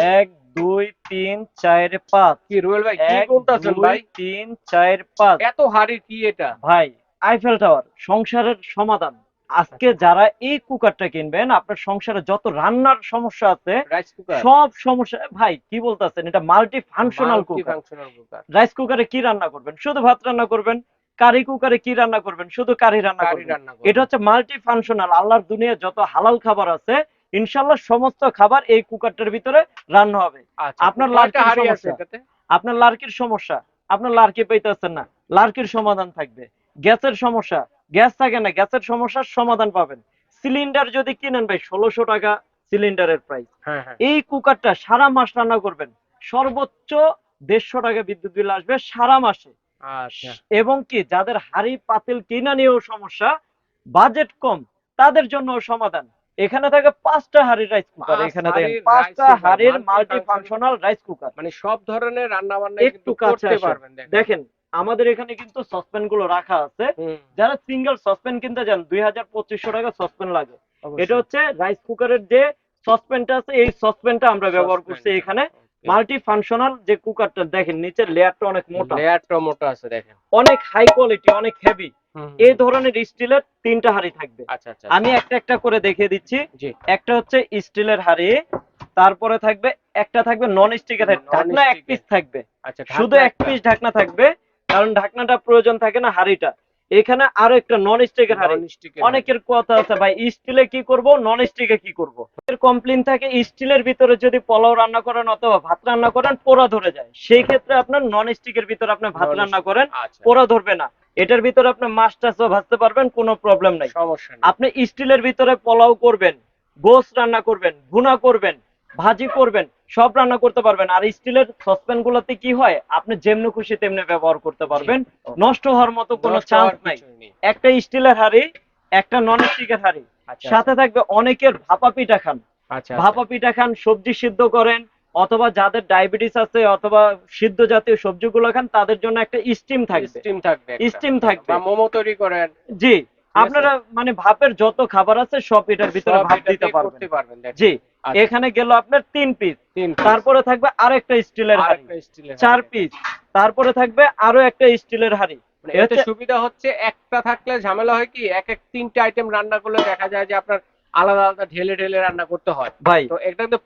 এক দুই তিন চার পাঁচ। কি রুয়েল ভাই কি এক বলতেছেন ভাই? তিন চার পাঁচ। এত হাড়ি কি এটা? ভাই আইফেল টাওয়ার সংসারের সমাধান। আজকে যারা এই কুকারটা কিনবেন আপনার সংসারে যত রান্নার সমস্যা আছে সব সমস্যা ভাই কি বলতেছেন? এটা মাল্টি ফাংশনাল কুকার রাইস কুকারে কি রান্না করবেন? শুধু ভাত রান্না করবেন? কারি কুকারে কি রান্না করবেন? শুধু কারি রান্না করবেন? এটা হচ্ছে মাল্টি ফাংশনাল আল্লাহর দুনিয়া যত হালাল খাবার আছে ইনশাল্লাহ সমস্ত খাবার এই কুকারটার ভিতরে রান্না হবে। আচ্ছা আপনার লার্কির সমস্যা? আপনার লার্কির সমস্যা। আপনার লার্কি পাইতেছেন না। লার্কির সমাধান থাকবে। গ্যাসের সমস্যা। গ্যাস থাকে না গ্যাসের সমস্যার সমাধান পাবেন। সিলিন্ডার যদি কিনেন ভাই ষোলোশো টাকা সিলিন্ডারের প্রাইস হ্যাঁ হ্যাঁ। এই কুকারটা সারা মাস রান্না করবেন। সর্বোচ্চ দেড়শো টাকা বিদ্যুৎ বিল আসবে সারা মাসে। আচ্ছা। এবং কি যাদের হাড়ি পাতিল কিনা নিয়েও সমস্যা বাজেট কম তাদের জন্য সমাধান। এখানে থাকে পাঁচটা হাড়ির রাইস কুকার এখানে দেখেন পাঁচটা হাড়ির মাল্টি ফাংশনাল রাইস কুকার মানে সব ধরনের রান্না বান্না একটু করতে পারবেন দেখেন। আমাদের এখানে কিন্তু সসপ্যানগুলো রাখা আছে। যারা সিঙ্গেল সসপ্যান কিনতে যান দুই হাজার পঁচিশশো টাকা সসপ্যান লাগে। এটা হচ্ছে রাইস কুকারের যে সসপ্যানটা আছে এই সসপ্যানটা আমরা ব্যবহার করছি এখানে। মাল্টি ফাংশনাল যে কুকারটা দেখেন নিচের লেয়ারটা অনেক মোটা। লেয়ারটা মোটা আছে দেখেন। অনেক হাই কোয়ালিটি অনেক হেভি এই ধরনের স্টিলের তিনটা হাড়ি থাকবে। আচ্ছা আচ্ছা আমি একটা একটা করে দেখিয়ে দিচ্ছি। একটা হচ্ছে স্টিলের হাড়ি তারপরে থাকবে একটা থাকবে নন স্টিকের ঢাকনা এক পিস থাকবে। আচ্ছা শুধু এক পিস ঢাকনা থাকবে কারণ ঢাকনাটা প্রয়োজন থাকে না হাড়িটা। এখানে আরও একটা নন স্টিকের হাড়ি। অনেকের কথা আছে ভাই স্টিলে কি করব নন স্টিকে কি করব? এর কমপ্লেন থাকে স্টিলের ভিতরে যদি পোলাও রান্না করেন অথবা ভাত রান্না করেন পোড়া ধরে যায়। সেই ক্ষেত্রে আপনার নন স্টিকের ভিতরে আপনি ভাত রান্না করেন আচ্ছা। পোড়া ধরবে না। এটার ভিতরে আপনি মাছ টাছও ভাজতে পারবেন কোনো প্রবলেম নাই। সমস্যা আপনি স্টিলের ভিতরে পোলাও করবেন গোস রান্না করবেন ভুনা করবেন ভাজি করবেন সব রান্না করতে পারবেন। আর স্টিলের সসপ্যান গুলোতে কি হয় আপনি যেমনি খুশি তেমনি ব্যবহার করতে পারবেন। নষ্ট হওয়ার মতো কোনো চান্স নাই। একটা স্টিলের হাড়ি একটা নন স্টিকের হাড়ি। আচ্ছা সাথে থাকবে অনেকের ভাপা পিঠা খান। আচ্ছা। ভাপা পিঠা খান সবজি সিদ্ধ করেন অথবা যাদের ডায়াবেটিস আছে অথবা সিদ্ধ জাতীয় সবজিগুলো খান তাদের জন্য একটা স্টিম থাকবে। স্টিম থাকবে স্টিম থাকবে। মোমো তৈরি করেন। জি আপনারা মানে ভাপের যত খাবার আছে সব এটার ভিতরে ভাপ দিতে পারবেন। জি আচ্ছা, এখানে গেল আপনার তিন পিস তিন তারপরে থাকবে আরেকটা স্টিলের হাড়ি। চার পিস তারপরে থাকবে আরও একটা স্টিলের হাড়ি। মানে এতে সুবিধা হচ্ছে একটা থাকলে ঝামেলা হয় কি এক এক তিনটা আইটেম রান্না করলে দেখা যায় যে আপনার আলাদা আলাদা ঢেলে ঢেলে রান্না করতে হয়। ভাই তো এটা কিন্তু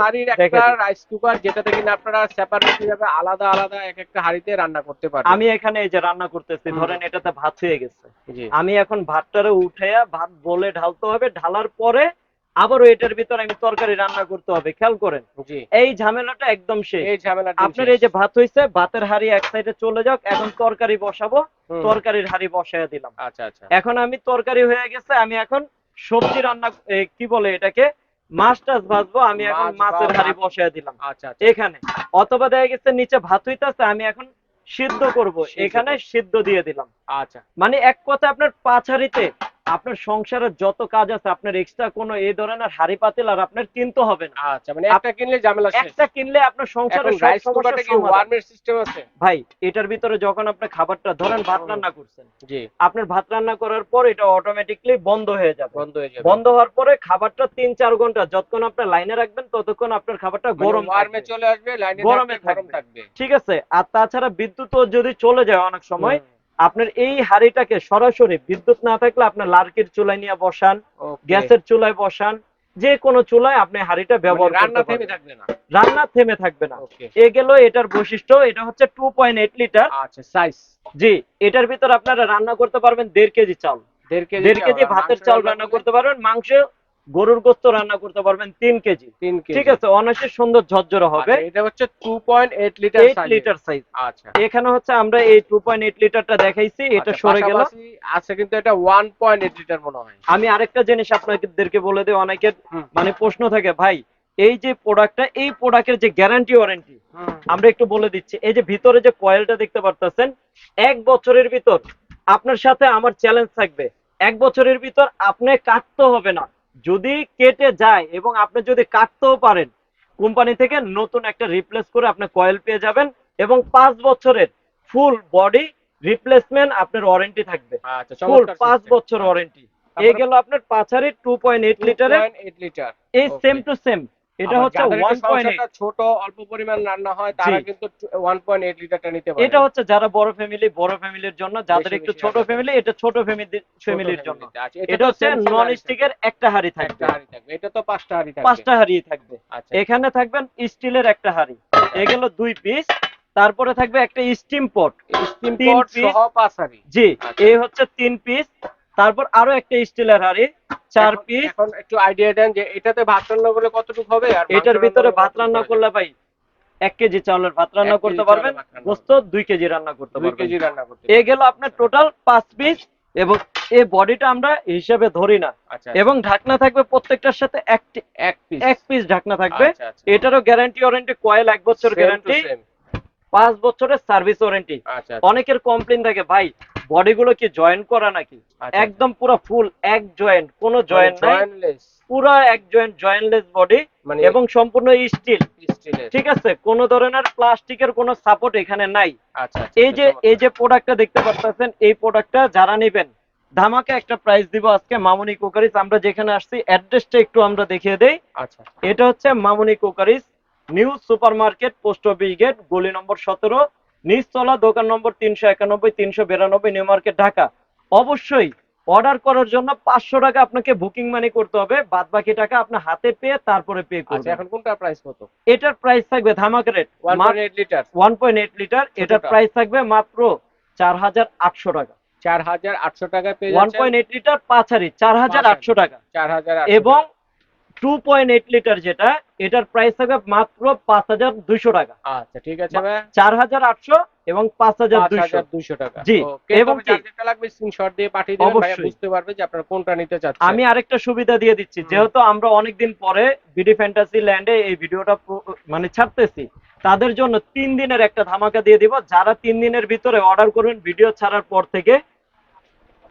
হাঁড়ির একটা রাইস কুকার যেটাতে কিনা আপনারা সেপারেট ভাবে আলাদা আলাদা এক একটা হাঁড়িতে রান্না করতে পারবেন। আমি এখানে এই যে রান্না করতেছি ধরেন এটাতে ভাত হয়ে গেছে। জি। আমি এখন ভাতটারে উঠাইয়া ভাত বলে ঢালতে হবে ঢালার পরে আবারও এটার ভিতরে আমি তরকারি রান্না করতে হবে খেয়াল করেন। জি। এই ঝামেলাটা একদম শেষ। এই ঝামেলা আপনার এই যে ভাত হইছে ভাতের হাড়ি এক সাইডে চলে যাক এখন তরকারি বসাবো তরকারির হাড়ি বসাইয়া দিলাম। আচ্ছা আচ্ছা। এখন আমি তরকারি হয়ে গেছে আমি এখন সবজি রান্না কি বলে এটাকে? মাছ টাছ ভাজবো আমি এখন মাছের হাড়ি মাছ। দিলাম। আচ্ছা আচ্ছা। এখানে। অথবা দেখা গেছে নিচে ভাত হইতেছে আমি এখন সিদ্ধ করব। এখানে সিদ্ধ দিয়ে দিলাম। আচ্ছা। মানে এক কথা আপনার পাছারিতে আপনার সংসারের যত কাজ আছে আপনার এক্সট্রা কোনো এই ধরনের হাড়ি পাতিল আর আপনার কিনতে হবে না। আচ্ছা মানে একটা কিনলে ঝামেলা একটা কিনলে আপনার সংসারের সব কুকারটা কি ওয়ার্মের সিস্টেম আছে? ভাই এটার ভিতরে যখন আপনি খাবারটা ধরেন ভাত রান্না করছেন জি। আপনার ভাত রান্না করার পর এটা অটোমেটিকলি বন্ধ হয়ে যাবে। বন্ধ হয়ে যাবে। বন্ধ হওয়ার পরে খাবারটা তিন চার ঘণ্টা যতক্ষণ আপনি লাইনে রাখবেন ততক্ষণ আপনার খাবারটা গরম ওয়ার্মে চলে আসবে লাইনে গরমে থাকবে ঠিক আছে? আর তাছাড়া বিদ্যুৎও যদি চলে যায় অনেক সময় আপনার এই হাড়িটাকে সরাসরি বিদ্যুৎ না থাকলে আপনার লার্কির চুলায় নিয়ে বসান গ্যাসের চুলায় বসান যে কোনো চুলায় আপনি হাড়িটা ব্যবহার মানে রান্না থেমে থাকবে না? রান্না থেমে থাকবে না। এ গেল এটার বৈশিষ্ট্য এটা হচ্ছে টু পয়েন্ট এইট লিটার আচ্ছা সাইজ জি এটার ভিতর আপনারা রান্না করতে পারবেন দেড় কেজি চাল। দেড় কেজি দেড় কেজি ভাতের চাল রান্না করতে পারবেন। মাংস গরুর গোস্ত রান্না করতে পারবেন তিন কেজি। তিন কেজি। ঠিক আছে অনেক সুন্দর ঝরঝরে হবে। আচ্ছা, এটা হচ্ছে 2.8 litre eight size litre size আচ্ছা। এখানে হচ্ছে আমরা এই টু পয়েন্ট এইট লিটারটা দেখাইছি এটা আচ্ছা, সরে গেল। আছে কিন্তু এটা 1.8 লিটার মনে হয়। আমি আরেকটা জিনিস আপনাদেরকে বলে দিই অনেকের মানে প্রশ্ন থাকে ভাই এই যে প্রোডাক্টটা এই প্রোডাক্টের যে গ্যারান্টি ওয়ারেন্টি আমরা একটু বলে দিচ্ছি এই যে ভিতরে যে কয়েলটা দেখতে পারতেছেন এক বছরের ভিতর আপনার সাথে আমার চ্যালেঞ্জ থাকবে। এক বছরের ভিতর আপনি কাটতে হবে না। যদি কেটে যায় এবং আপনি যদি কাটতেও পারেন কোম্পানি থেকে নতুন একটা রিপ্লেস করে আপনি কয়েল পেয়ে যাবেন এবং পাঁচ বছরের ফুল বডি রিপ্লেসমেন্ট আপনার ওয়ারেন্টি থাকবে। আচ্ছা ফুল পাঁচ system। বছর ওয়ারেন্টি এই গেল আপনার পাঁচারি টু পয়েন্ট এইট লিটারের 2.8 লিটার এই সেম টু সেম এটা হচ্ছে যাদের একটু ওয়ান পয়েন্ট সংসারটা ছোট অল্প পরিমাণ রান্না হয় তারা কিন্তু ওয়ান পয়েন্ট এইট লিটারটা নিতে পারে। এটা হচ্ছে যারা বড় ফ্যামিলি বড় ফ্যামিলির জন্য যাদের একটু ছোট ফ্যামিলি এটা ছোট ফ্যামিলি ফ্যামিলির জন্য। এটা হচ্ছে নন স্টিকের একটা হাড়ি থাকবে। এটা তো পাঁচটা হাঁড়ি থাকবে। পাঁচটা হাড়ি থাকবে। আচ্ছা। এখানে থাকবেন স্টিলের একটা হাড়ি। এগুলো দুই পিস তারপরে থাকবে একটা স্টিম পট স্টিম পট সহ পাঁচ হাঁড়ি। জি আচ্ছা। এই হচ্ছে তিন পিস তারপর আরও একটা স্টিলের হাড়ি। চার পিস এখন একটু আইডিয়া দেন যে এটাতে ভাত রান্না করলে কতটুকু হবে আর এটার ভিতরে ভাত রান্না করলে ভাই এক কেজি চাউলের ভাত রান্না করতে পারবেন গোস্ত দুই কেজি রান্না করতে পারবেন। কেজি রান্না করতে এ গেল আপনার টোটাল পাঁচ পিস এবং এই বডিটা আমরা হিসাবে ধরি না। আচ্ছা এবং ঢাকনা থাকবে প্রত্যেকটার সাথে একটি এক পিস এক পিস ঢাকনা থাকবে। আচ্ছা, আচ্ছা। এটারও গ্যারান্টি ওয়ারেন্টি কয়েল এক বছর গ্যারান্টি পাঁচ বছরের সার্ভিস ওয়ারেন্টি আচ্ছা আচ্ছা, অনেকের কমপ্লেন থাকে ভাই বডিগুলো কি জয়েন করা নাকি? আচ্ছা, একদম পুরো ফুল এক জয়েন্ট কোনো জয়েন্ট মানে নাই। পুরো এক জয়েন্ট জয়েন্টলেস বডি এবং সম্পূর্ণ স্টিল ঠিক আছে? কোন ধরনের প্লাস্টিকের কোনো সাপোর্ট এখানে নাই। আচ্ছা আচ্ছা, এই যে এই যে প্রোডাক্টটা দেখতে পাচ্ছেন এই প্রোডাক্টটা যারা নেবেন ধামাকে একটা প্রাইস দিব আজকে মামুনি কুকারিস আমরা যেখানে আসছি অ্যাড্রেসটা একটু আমরা দেখিয়ে দেই। আচ্ছা এটা হচ্ছে Mamuni cookeries new super market post office gate গলি নম্বর সতেরো নিচতলা দোকান নম্বর তিনশো একানব্বই তিনশো বিরানব্বই নিউ মার্কেট ঢাকা। অবশ্যই অর্ডার করার জন্য পাঁচশো টাকা আপনাকে বুকিং মানি করতে হবে। বাদ বাকি টাকা আপনার হাতে পেয়ে তারপরে পে আচ্ছা করবেন। এখন কোনটা প্রাইস কত? এটার প্রাইস থাকবে ধামাকা rate 1.8 litre one point eight litre এটার প্রাইস থাকবে মাত্র চার হাজার আটশো টাকা। 4800 টাকায় পেয়ে ওয়ান পয়েন্ট এইট লিটার পাঁচ চার হাজার আটশো টাকা। চার হাজার এবং টু পয়েন্ট এইট লিটার যেটা এটার প্রাইস থাকবে মাত্র পাঁচ হাজার দুইশো টাকা। আচ্ছা ঠিক আছে চার হাজার আটশো এবং পাঁচ হাজার দুইশো। 5200 টাকা। জি, এবং লাগবে স্ক্রিনশট দিয়ে পাঠিয়ে ভাইয়া বুঝতে পারবে যে আপনারা কোনটা নিতে চাচ্ছেন। আমি আরেকটা সুবিধা দিয়ে দিচ্ছি যেহেতু আমরা অনেকদিন পরে বিডি ফ্যান্টাসি ল্যান্ডে এই ভিডিওটা মানে ছাড়তেছি তাদের জন্য তিন দিনের একটা ধামাকা দিয়ে দিব। যারা তিন দিনের ভিতরে অর্ডার করবেন ভিডিও ছাড়ার পর থেকে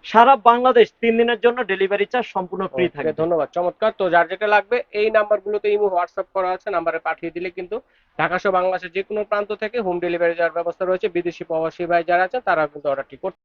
সারা বাংলাদেশ তিন দিনের জন্য ডেলিভারি চার্জ সম্পূর্ণ ফ্রি থাকে ধন্যবাদ। চমৎকার। তো যার যেটা লাগবে এই নাম্বার গুলোতে ইমো হোয়াটসঅ্যাপ করা আছে নাম্বারে পাঠিয়ে দিলে কিন্তু ঢাকা সহ বাংলাদেশের যে কোনো প্রান্ত থেকে হোম ডেলিভারি যাওয়ার ব্যবস্থা রয়েছে। বিদেশি প্রবাসী ভাই যারা আছে তারা কিন্তু অর্ডারটি করতে